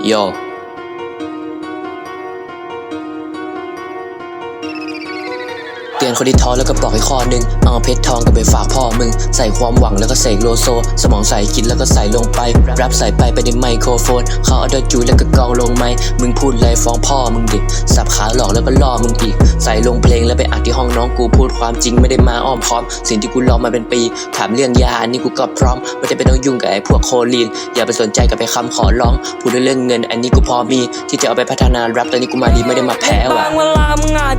有。 เตือนคนที่ท้อแล้วก็บอกให้ข้อหนึ่งเอาเพชรทองกับไปฝากพ่อมึง ใส่ความหวังแล้วก็เสกโลโซ สมองใส่คิดแล้วก็ใส่ลงไปรับใส่ไปไปในไมโครโฟน เขาเอาดอจูแล้วก็กองลงไม้มึงพูดอะไรฟ้องพ่อมึงดิ สับขาหลอกแล้วก็ล่อมึงอีก ใส่ลงเพลงแล้วไปอัดที่ห้องน้องกูพูดความจริงไม่ได้มาอ้อมค้อม สิ่งที่กูรอมาเป็นปี ถามเรื่องยาอันนี้กูก็พร้อม ไม่จำเป็นต้องยุ่งกับไอ้พวกโคลีน อย่าไปสนใจกับไปคำขอร้อง พูดเรื่องเงิน อันนี้กูพอมี ที่จะเอาไปพัฒนาแรปตอนนี้กูมาดีไม่ได้มาแพ้ว่ะ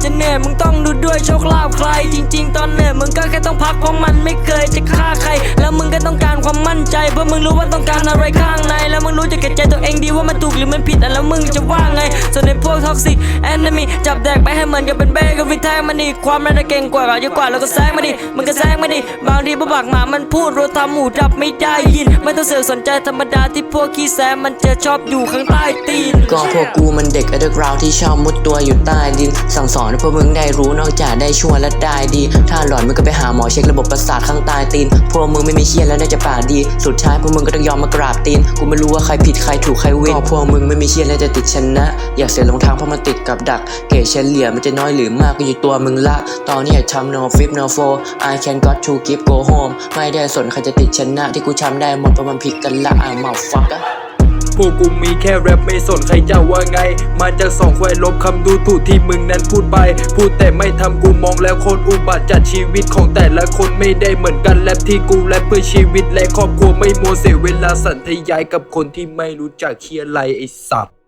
เวลามึงอาจจะเหนื่อยมึงต้องดูด้วยโชคลาภใคร จริง ๆ ตอนเหนื่อยมึงก็แค่ต้องพักเพราะมันไม่เคยจะฆ่าใคร แล้วมึงก็ต้องการความมั่นใจ เพราะมึงรู้ว่าต้องการอะไรข้างใน แล้วมึงรู้จะเก็บใจตัวเองดีว่ามันถูกหรือมันผิดอะแล้วมึงจะว่าไง ส่วนในพวกท็อกซิกแอนมีจับแดกไปให้เหมือนกับเป็นเบ้ กับวิแทงมันอีกความน่าจะเก่งกว่าเยอะกว่าแล้วก็แซงมาดิมึงก็แซงมาดิบางทีพวกบักหมามันพูดเราทำหูดับไม่ได้ยิน ไม่ต้องเสือกสนใจธรรมดาที่พวกขี้แซมมันจะชอบอยู่ข้างใต้ตีนก็พวกกูมันเด็กอันเดอร์กราวที่ชอบมุดตัวอยู่ใต้ดิน สั่งสอนให้พวกมึงได้รู้นอกจากได้ชั่วและได้ดี ถ้าหลอนมึงก็ไปหาหมอเช็คระบบประสาทข้างใต้ตีน พวกมึงไม่มีเชี่ยแล้วน่าจะปากดี สุดท้ายพวกมึงก็ต้องยอมมากราบตีน กูไม่รู้ว่าใครผิดใครถูกใครเว้นก็พวกมึงไม่มีเชี่ยแล้วจะติดชนะ อยากเสียลงทางเพราะมันติดกับดัก เกรดเฉลี่ยมันจะน้อยหรือมากก็อยู่ตัวมึงละ ตอนนี้อยาทำ no flip no four I can got to give go home ไม่ได้สนใครจะติดชนะ ที่กูทำได้หมดเพราะมันผิดกันละอะ motherfucker พวกกูมีแค่แรปไม่สนใครจะว่าไง มาจากสองควายลบคำดูถูกที่มึงนั้นพูดไป พูดแต่ไม่ทำกูมองแล้วโคนอุบัติจัดชีวิตของแต่ละคนไม่ได้เหมือนกันแรปที่กูแรปเพื่อชีวิตและครอบครัวไม่มัวเสียเวลาสันทยายกับคนที่ไม่รู้จักเคียร์ไรไอสัตว์